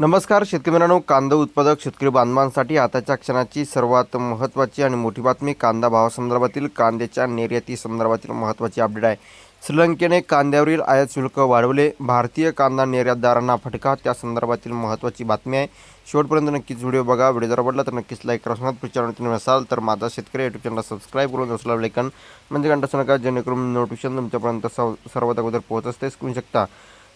नमस्कार शेतकरी मित्रांनो. कांदा उत्पादक शेतकरी बांधवांसाठी आताच्या क्षणाची सर्वात महत्त्वाची आणि मोठी बातमी कांदा भावासंदर्भातील कांद्याच्या निर्याती संदर्भातील महत्त्वाची अपडेट आहे. श्रीलंकेने कांद्यावरील आयात शुल्क वाढवले. भारतीय कांदा निर्यातदारांना फटका त्या संदर्भातील महत्त्वाची बातमी आहे. शेवटपर्यंत नक्कीच व्हिडिओ बघा. व्हिडिओ जर आवडला तर नक्कीच लाईक करा. पुढच्या चॅनल तुम्ही असाल तर माझा शेतकरी युट्यूब चॅनल सबस्क्राईब करून असला लेखन म्हणजे घंटा नका जेणेकरून नोटिफिकेशन तुमच्यापर्यंत सर्वात अगोदर पोहोच असते. करू शकता.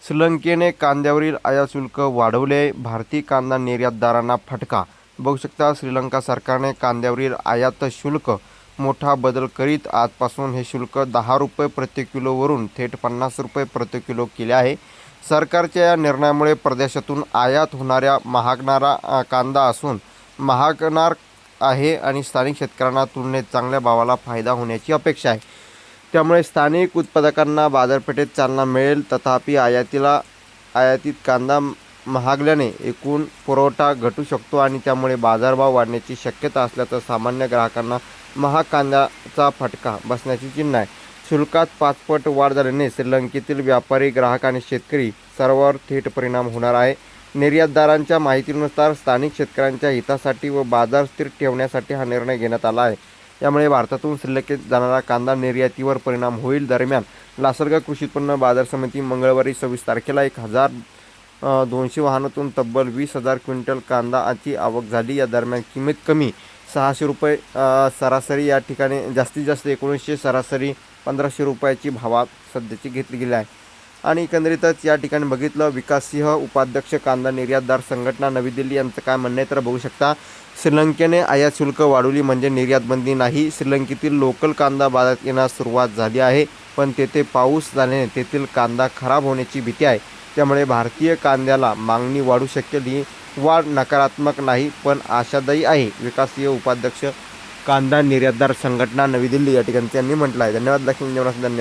श्रीलंकेने कांद्यावरील आयात शुल्क वाढवले. भारतीय कांदा निर्यातदारांना फटका. बघू शकता श्रीलंका सरकारने कांद्यावरील आयात शुल्क मोठा बदल करीत आजपासून हे शुल्क दहा रुपये प्रति किलोवरून थेट पन्नास रुपये प्रति किलो केले आहे. सरकारच्या या निर्णयामुळे परदेशातून आयात होणाऱ्या महागणारा कांदा असून महागणार आहे आणि स्थानिक शेतकऱ्यांना तुलनेत चांगल्या भावाला फायदा होण्याची अपेक्षा आहे. त्यामुळे स्थानिक उत्पादकांना बाजारपेठेत चालना मिळेल. तथापि आयातीला आयातीत कांदा महागल्याने एकूण पुरवठा घटू शकतो आणि त्यामुळे बाजारभाव वाढण्याची शक्यता असल्याचं सामान्य ग्राहकांना महाग कांद्याचा फटका बसण्याची चिन्ह आहे. शुल्कात पाचपट वाढ झाल्याने श्रीलंकेतील व्यापारी ग्राहक आणि शेतकरी सर्वांवर थेट परिणाम होणार आहे. निर्यातदारांच्या माहितीनुसार स्थानिक शेतकऱ्यांच्या हितासाठी व बाजार स्थिर ठेवण्यासाठी हा निर्णय घेण्यात आला आहे. यामुळे भारतातून श्रीलंकेत जाणारा कांदा निर्यातीवर परिणाम होईल. दरम्यान लासलगाव कृषी उत्पन्न बाजार समिती मंगळवारी सव्वीस तारखेला एक हजार दोनशे वाहनातून तब्बल वीस हजार क्विंटल कांदाची आवक झाली. या दरम्यान किंमत कमी सहाशे रुपये सरासरी या ठिकाणी जास्तीत जास्त एकोणीसशे सरासरी पंधराशे रुपयाची भावात सध्याची घेतली गेली आहे. आणि एकंदरीतच या ठिकाणी बघितलं विकाससिंह उपाध्यक्ष कांदा निर्यातदार संघटना नवी दिल्ली यांचं काय म्हणणं आहे तर बघू शकता. श्रीलंकेने आयात शुल्क वाढवली म्हणजे निर्यातबंदी नाही. श्रीलंकेतील लोकल कांदा बाजारात येण्यास सुरुवात झाली आहे पण तेथे पाऊस झाल्याने तेथील कांदा खराब होण्याची भीती आहे. त्यामुळे भारतीय कांद्याला मागणी वाढू शकेल ही वाढ नकारात्मक नाही पण आशादायी आहे विकासीय उपाध्यक्ष कांदा निर्यातदार संघटना नवी दिल्ली या ठिकाणी त्यांनी म्हटलं आहे. धन्यवाद लक्ष्मी धन्यवाद.